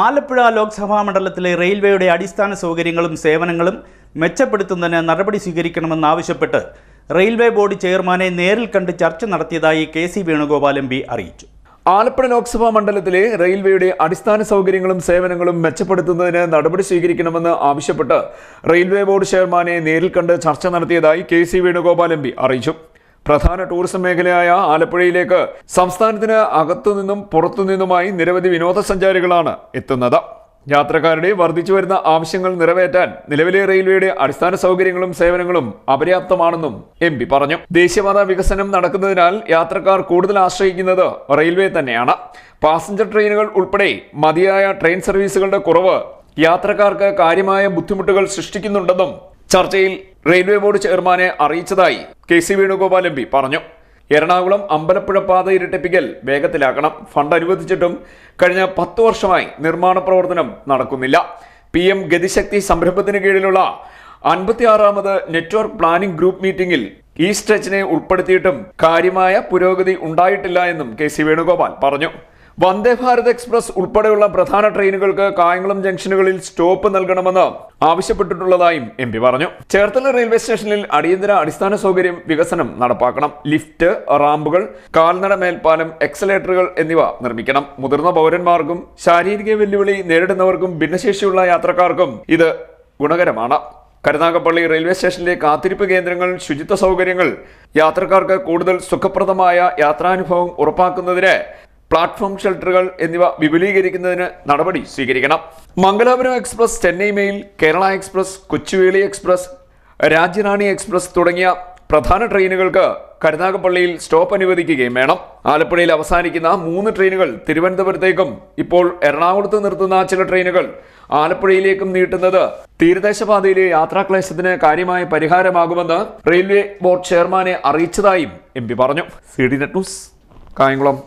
ആലപ്പുഴ ലോക്സഭാ മണ്ഡലത്തിലെ റെയിൽവേയുടെ അടിസ്ഥാന സൗകര്യങ്ങളും സേവനങ്ങളും മെച്ചപ്പെടുത്തുന്നതിന് നടപടി സ്വീകരിക്കണമെന്നാവശ്യപ്പെട്ട് റെയിൽവേ ബോർഡ് ചെയർമാനെ നേരിൽ കണ്ട് ചർച്ച നടത്തിയതായി K C Venugopal M P അറിയിച്ചു. ആലപ്പുഴ ലോക്സഭാ മണ്ഡലത്തിലെ റെയിൽവേയുടെ അടിസ്ഥാന സൗകര്യങ്ങളും സേവനങ്ങളും മെച്ചപ്പെടുത്തുന്നതിന് നടപടി സ്വീകരിക്കണമെന്ന് ആവശ്യപ്പെട്ട് റെയിൽവേ ബോർഡ് ചെയർമാനെ നേരിൽ കണ്ട് ചർച്ച നടത്തിയതായി K C Venugopal M P അറിയിച്ചു. പ്രധാന ടൂറിസം മേഖലയായ ആലപ്പുഴയിലേക്ക് സംസ്ഥാനത്തിന് അകത്തുനിന്നും പുറത്തുനിന്നുമായി നിരവധി വിനോദസഞ്ചാരികളാണ് എത്തുന്നത്. യാത്രക്കാരുടെ വർദ്ധിച്ചു വരുന്ന ആവശ്യങ്ങൾ നിറവേറ്റാൻ നിലവിലെ റെയിൽവേയുടെ അടിസ്ഥാന സൗകര്യങ്ങളും സേവനങ്ങളും അപര്യാപ്തമാണെന്നും എം പി പറഞ്ഞു. ദേശീയപാത വികസനം നടക്കുന്നതിനാൽ യാത്രക്കാർ കൂടുതൽ ആശ്രയിക്കുന്നത് റെയിൽവേ തന്നെയാണ്. പാസഞ്ചർ ട്രെയിനുകൾ ഉൾപ്പെടെ മതിയായ ട്രെയിൻ സർവീസുകളുടെ കുറവ് യാത്രക്കാർക്ക് കാര്യമായ ബുദ്ധിമുട്ടുകൾ സൃഷ്ടിക്കുന്നുണ്ടെന്നും ചർച്ചയിൽ റെയിൽവേ ബോർഡ് ചെയർമാനെ അറിയിച്ചതായി K C Venugopal M P പറഞ്ഞു. എറണാകുളം അമ്പലപ്പുഴ പാത ഇരട്ടിപ്പിക്കൽ വേഗത്തിലാക്കണം. ഫണ്ട് അനുവദിച്ചിട്ടും കഴിഞ്ഞ പത്ത് വർഷമായി നിർമ്മാണ പ്രവർത്തനം നടക്കുന്നില്ല. പി എം ഗതിശക്തി സംരംഭത്തിന് കീഴിലുള്ള അൻപത്തിയാറാമത് നെറ്റ്വർക്ക് പ്ലാനിംഗ് ഗ്രൂപ്പ് മീറ്റിംഗിൽ ഈ സ്ട്രെച്ചിനെ ഉൾപ്പെടുത്തിയിട്ടും കാര്യമായ പുരോഗതി ഉണ്ടായിട്ടില്ല എന്നും കെ സി വേണുഗോപാൽ പറഞ്ഞു. വന്ദേ ഭാരത് എക്സ്പ്രസ് ഉൾപ്പെടെയുള്ള പ്രധാന ട്രെയിനുകൾക്ക് കായംകുളം ജംഗ്ഷനുകളിൽ സ്റ്റോപ്പ് നൽകണമെന്ന് ആവശ്യപ്പെട്ടിട്ടുള്ളതായും എം പി പറഞ്ഞു. ചേർത്തല റെയിൽവേ സ്റ്റേഷനിൽ അടിയന്തര അടിസ്ഥാന സൗകര്യം വികസനം നടപ്പാക്കണം. ലിഫ്റ്റ് റാമ്പുകൾ കാൽനട മേൽപ്പാലം എക്സലേറ്ററുകൾ എന്നിവ നിർമ്മിക്കണം. മുതിർന്ന പൗരന്മാർക്കും ശാരീരിക വെല്ലുവിളി നേരിടുന്നവർക്കും ഭിന്നശേഷിയുള്ള യാത്രക്കാർക്കും ഇത് ഗുണകരമാണ്. കരുനാഗപ്പള്ളി റെയിൽവേ സ്റ്റേഷനിലെ കാത്തിരിപ്പ് കേന്ദ്രങ്ങൾ ശുചിത്വ സൗകര്യങ്ങൾ യാത്രക്കാർക്ക് കൂടുതൽ സുഖപ്രദമായ യാത്രാനുഭവം ഉറപ്പാക്കുന്നതിന് പ്ലാറ്റ്ഫോം ഷെൽട്ടറുകൾ എന്നിവ വിപുലീകരിക്കുന്നതിന് നടപടി സ്വീകരിക്കണം. Mangalapuram express Chennai mail Kerala express Kochuveli express Rajyarani express തുടങ്ങിയ പ്രധാന ട്രെയിനുകൾക്ക് കരുനാഗപ്പള്ളിയിൽ സ്റ്റോപ്പ് അനുവദിക്കുകയും വേണം. ആലപ്പുഴയിൽ അവസാനിക്കുന്ന മൂന്ന് ട്രെയിനുകൾ തിരുവനന്തപുരത്തേക്കും ഇപ്പോൾ എറണാകുളത്ത് നിർത്തുന്ന ചില ട്രെയിനുകൾ ആലപ്പുഴയിലേക്കും നീട്ടുന്നത് തീരദേശപാതയിലെ യാത്രാക്ലേശത്തിന് കാര്യമായ പരിഹാരമാകുമെന്ന് റെയിൽവേ ബോർഡ് ചെയർമാനെ അറിയിച്ചതായും എം പി പറഞ്ഞു. C D net news Kayamkulam.